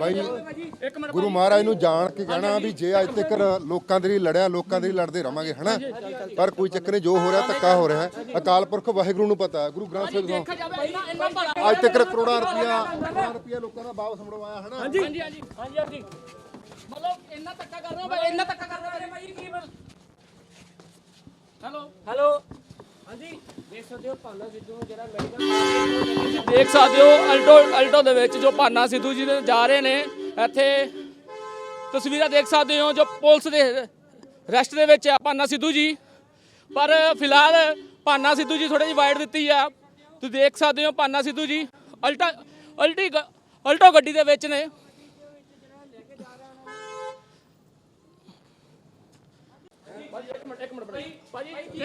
ਬਾਈ ਗੁਰੂ ਮਹਾਰਾਜ ਨੂੰ ਜਾਣ ਕੇ ਕਹਿਣਾ ਵੀ ਜੇ ਅੱਜ ਤੱਕ ਲੋਕਾਂ ਦੇ ਲਈ ਲੜਿਆ ਲੋਕਾਂ ਦੇ ਲਈ ਲੜਦੇ ਰਵਾਂਗੇ ਹਨਾ? ਪਰ ਕੋਈ ਚੱਕਰ ਨਹੀਂ ਜੋ ਹੋ ਰਿਹਾ ਧੱਕਾ ਹੋ ਰਿਹਾ। ਹੈ ਅਕਾਲ ਪੁਰਖ ਵਾਹਿਗੁਰੂ ਨੂੰ ਪਤਾ ਹੈ ਗੁਰੂ ਗ੍ਰੰਥ ਸਾਹਿਬ ਨੂੰ। ਬੜਾ ਅੱਜ ਤੱਕ ਕਰੋੜਾਂ ਰੁਪਇਆ ਕਰੋੜਾਂ ਰੁਪਇਆ ਲੋਕਾਂ ਦਾ ਵਾਪਸ ਮੁੜਵਾਇਆ ਹਨਾ? ਹਾਂਜੀ ਹਾਂਜੀ ਹਾਂਜੀ। ਹਾਂਜੀ ਹਾਂਜੀ। ਮਤਲਬ ਇੰਨਾ ਧੱਕਾ ਕਰ ਰਹੇ ਹੋ ਬਾਈ ਇੰਨਾ ਧੱਕਾ ਕਰ ਰਹੇ ਹੋ। ਬਾਈ ਕੀ ਬਲ ਹੈਲੋ? ਹੈਲੋ? ਸਕਦੇ ਹੋ ਭਾਨਾ ਸਿੱਧੂ ਨੂੰ ਜਿਹੜਾ ਮੈਡੀਕਲ ਦੇਖ ਸਕਦੇ ਹੋ ਅਲਟੋ ਅਲਟੋ ਦੇ ਵਿੱਚ ਜੋ ਭਾਨਾ ਸਿੱਧੂ ਜੀ ਦੇ ਜਾ ਰਹੇ ਨੇ ਇੱਥੇ ਤਸਵੀਰਾਂ ਦੇਖ ਸਕਦੇ ਹੋ ਜੋ ਪੁਲਿਸ ਦੇ ਰੈਸਟ ਦੇ ਵਿੱਚ ਆ ਭਾਨਾ ਸਿੱਧੂ ਜੀ। ਪਰ ਫਿਲਹਾਲ ਭਾਨਾ ਸਿੱਧੂ ਜੀ ਥੋੜੀ ਜਿਹੀ ਵਾਈਡ ਦਿੱਤੀ ਆ। ਤੁਸੀਂ ਦੇਖ ਸਕਦੇ ਹੋ ਭਾਨਾ ਸਿੱਧੂ ਜੀ ਅਲਟਾ ਅਲਟੀ ਅਲਟੋ ਗੱਡੀ ਦੇ ਵਿੱਚ ਨੇ।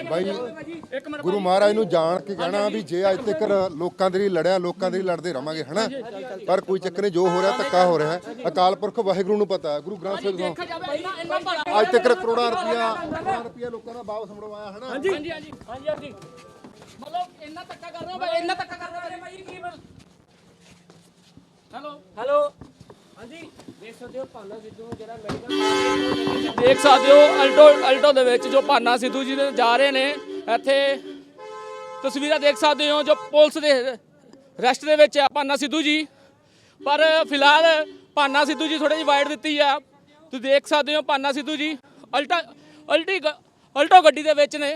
ਬਾਈ ਗੁਰੂ ਮਹਾਰਾਜ ਨੂੰ ਜਾਣ ਕੇ ਕਹਿਣਾ ਵੀ ਜੇ ਅੱਜ ਤੱਕ ਲੋਕਾਂ ਦੇ ਲਈ ਲੜਿਆ ਲੋਕਾਂ ਦੇ ਲਈ ਲੜਦੇ ਰਵਾਂਗੇ ਹਨਾ? ਪਰ ਕੋਈ ਚੱਕਰ ਨਹੀਂ ਜੋ ਹੋ ਰਿਹਾ ਧੱਕਾ ਹੋ ਰਿਹਾ ਹੈ। ਅਕਾਲ ਪੁਰਖ ਵਾਹਿਗੁਰੂ ਨੂੰ ਪਤਾ ਹੈ ਗੁਰੂ ਗ੍ਰੰਥ ਸਾਹਿਬ ਨੂੰ। ਅੱਜ ਤੱਕ ਕਰੋੜਾਂ ਰੁਪਇਆ ਕਰੋੜਾਂ ਰੁਪਇਆ ਲੋਕਾਂ ਦਾ ਵਾਪਸ ਮੁੜਵਾਇਆ ਹਨਾ? ਹਾਂਜੀ ਹਾਂਜੀ ਹਾਂਜੀ ਮਤਲਬ ਇੰਨਾ ਧੱਕਾ ਕਰ ਰਹੇ ਹੋ ਬਾਈ ਇੰਨਾ ਧੱਕਾ ਕਰ ਰਹੇ ਹੋ ਬਾਈ ਕੀ ਹੈਲੋ? ਹੈਲੋ? ਦੇਖ ਸਕਦੇ ਹੋ ਭਾਨਾ ਸਿੱਧੂ ਦੇਖ ਸਕਦੇ ਹੋ, ਅਲਟੋ ਅਲਟੋ ਦੇ ਵਿੱਚ ਜੋ ਭਾਨਾ ਸਿੱਧੂ ਜੀ ਦੇ ਜਾ ਰਹੇ ਨੇ, ਇੱਥੇ ਤਸਵੀਰਾਂ ਦੇਖ ਸਕਦੇ ਹੋ ਜੋ ਪੁਲਿਸ ਦੇ ਰੈਸਟ ਦੇ ਵਿੱਚ ਆ ਭਾਨਾ ਸਿੱਧੂ ਜੀ। ਪਰ ਫਿਲਹਾਲ ਭਾਨਾ ਸਿੱਧੂ ਜੀ ਥੋੜੀ ਜਿਹੀ ਵਾਈਡ ਦਿੱਤੀ ਆ। ਤੁਸੀਂ ਦੇਖ ਸਕਦੇ ਹੋ ਭਾਨਾ ਸਿੱਧੂ ਜੀ, ਅਲਟਾ, ਅਲਟੀ ਅਲਟੋ ਗੱਡੀ ਦੇ ਵਿੱਚ ਨੇ।